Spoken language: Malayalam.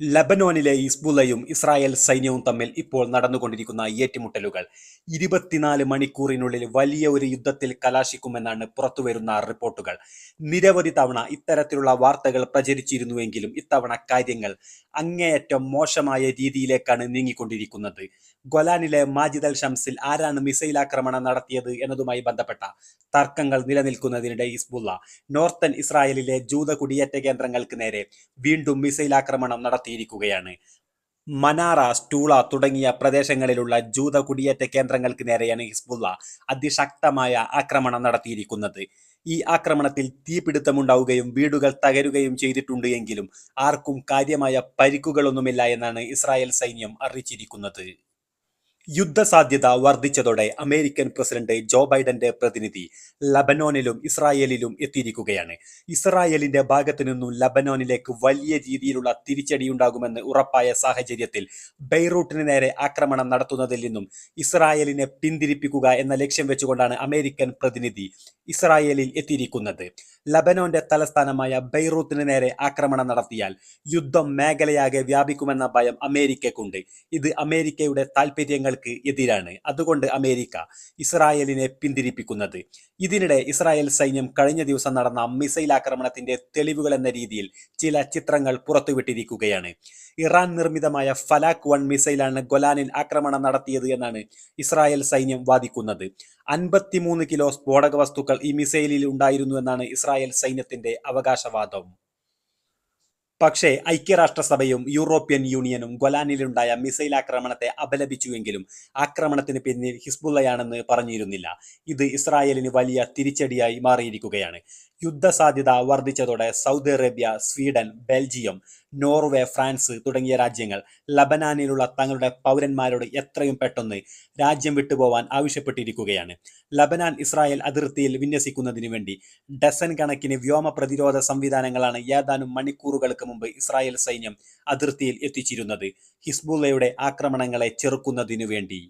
ലബനോനിലെ ഇസ്ബുലയും ഇസ്രായേൽ സൈന്യവും തമ്മിൽ ഇപ്പോൾ നടന്നുകൊണ്ടിരിക്കുന്ന ഏറ്റുമുട്ടലുകൾ. ഇരുപത്തിനാല് മണിക്കൂറിനുള്ളിൽ വലിയ ഒരു യുദ്ധത്തിൽ കലാശിക്കുമെന്നാണ് പുറത്തുവരുന്ന റിപ്പോർട്ടുകൾ. നിരവധി തവണ ഇത്തരത്തിലുള്ള വാർത്തകൾ പ്രചരിച്ചിരുന്നുവെങ്കിലും ഇത്തവണ കാര്യങ്ങൾ അങ്ങേയറ്റം മോശമായ രീതിയിലേക്കാണ് നീങ്ങിക്കൊണ്ടിരിക്കുന്നത്. ഗൊലാനിലെ മാജിദൽ ഷംസിൽ ആരാണ് മിസൈൽ ആക്രമണം നടത്തിയത് എന്നതുമായി ബന്ധപ്പെട്ട തർക്കങ്ങൾ നിലനിൽക്കുന്നതിനിടെ ഇസ്ബുള്ള നോർത്തൻ ഇസ്രായേലിലെ ജൂത കുടിയേറ്റ കേന്ദ്രങ്ങൾക്ക് നേരെ വീണ്ടും മിസൈൽ ആക്രമണം നടത്തിയിരിക്കുകയാണ്. മനാറ സ്റ്റൂള തുടങ്ങിയ പ്രദേശങ്ങളിലുള്ള ജൂത കുടിയേറ്റ കേന്ദ്രങ്ങൾക്ക് നേരെയാണ് ഹിസ്ബുള്ള അതിശക്തമായ ആക്രമണം നടത്തിയിരിക്കുന്നത്. ഈ ആക്രമണത്തിൽ തീപിടുത്തമുണ്ടാവുകയും വീടുകൾ തകരുകയും ചെയ്തിട്ടുണ്ട് എങ്കിലും ആർക്കും കാര്യമായ പരിക്കുകളൊന്നുമില്ല എന്നാണ് ഇസ്രായേൽ സൈന്യം അറിയിച്ചിരിക്കുന്നത്. യുദ്ധസാധ്യത വർദ്ധിച്ചതോടെ അമേരിക്കൻ പ്രസിഡന്റ് ജോ ബൈഡന്റെ പ്രതിനിധി ലബനോനിലും ഇസ്രായേലിലും എത്തിയിരിക്കുകയാണ്. ഇസ്രായേലിന്റെ ഭാഗത്തു നിന്നും ലബനോനിലേക്ക് വലിയ രീതിയിലുള്ള തിരിച്ചടി തിരിച്ചടിയുണ്ടാകുമെന്ന് ഉറപ്പായ സാഹചര്യത്തിൽ ബെയ്റൂട്ടിന് നേരെ ആക്രമണം നടത്തുന്നതിൽ നിന്നും ഇസ്രായേലിനെ പിന്തിരിപ്പിക്കുക എന്ന ലക്ഷ്യം വെച്ചുകൊണ്ടാണ് അമേരിക്കൻ പ്രതിനിധി ഇസ്രായേലിൽ എത്തിയിരിക്കുന്നത്. ലബനോന്റെ തലസ്ഥാനമായ ബെയ്റൂത്തിന് നേരെ ആക്രമണം നടത്തിയാൽ യുദ്ധം മേഖലയാകെ വ്യാപിക്കുമെന്ന ഭയം അമേരിക്കക്കുണ്ട് ഇത് അമേരിക്കയുടെ താൽപ്പര്യങ്ങൾക്ക് എതിരാണ്. അതുകൊണ്ട് അമേരിക്ക ഇസ്രായേലിനെ പിന്തിരിപ്പിക്കുന്നത്. ഇതിനിടെ ഇസ്രായേൽ സൈന്യം കഴിഞ്ഞ ദിവസം നടന്ന മിസൈൽ ആക്രമണത്തിന്റെ തെളിവുകൾ എന്ന രീതിയിൽ ചില ചിത്രങ്ങൾ പുറത്തുവിട്ടിരിക്കുകയാണ്. ഇറാൻ നിർമ്മിതമായ ഫലാഖ് വൺ മിസൈലാണ് ഗൊലാനിൽ ആക്രമണം നടത്തിയത് എന്നാണ് ഇസ്രായേൽ സൈന്യം വാദിക്കുന്നത്. അൻപത്തിമൂന്ന് കിലോ സ്ഫോടക വസ്തുക്കൾ ഈ മിസൈലിൽ ഉണ്ടായിരുന്നു എന്നാണ് ഇസ്രായേൽ സൈന്യത്തിന്റെ അവകാശവാദം. പക്ഷേ ഐക്യരാഷ്ട്രസഭയും യൂറോപ്യൻ യൂണിയനും ഗൊലാനിലുണ്ടായ മിസൈൽ ആക്രമണത്തെ അപലപിച്ചുവെങ്കിലും ആക്രമണത്തിന് പിന്നിൽ ഹിസ്ബുള്ളയാണെന്ന് പറഞ്ഞിരുന്നില്ല. ഇത് ഇസ്രായേലിന് വലിയ തിരിച്ചടിയായി മാറിയിരിക്കുകയാണ്. യുദ്ധസാധ്യത വർദ്ധിച്ചതോടെ Saudi Arabia Sweden Belgium Norway France തുടങ്ങിയ രാജ്യങ്ങൾ ലബനാനിലുള്ള തങ്ങളുടെ പൗരന്മാരോട് എത്രയും പെട്ടെന്ന് രാജ്യം വിട്ടുപോവാൻ ആവശ്യപ്പെട്ടിരിക്കുകയാണ്. ലബനാൻ ഇസ്രായേൽ അതിർത്തിയിൽ വിന്യസിക്കുന്നതിനു വേണ്ടി ഡസൻ കണക്കിന് വ്യോമ പ്രതിരോധ സംവിധാനങ്ങളാണ് ഏതാനും മണിക്കൂറുകൾക്ക് മുമ്പ് ഇസ്രായേൽ സൈന്യം അതിർത്തിയിൽ എത്തിച്ചിരുന്നത്. ഹിസ്ബുള്ളയുടെ ആക്രമണങ്ങളെ ചെറുക്കുന്നതിനു വേണ്ടി.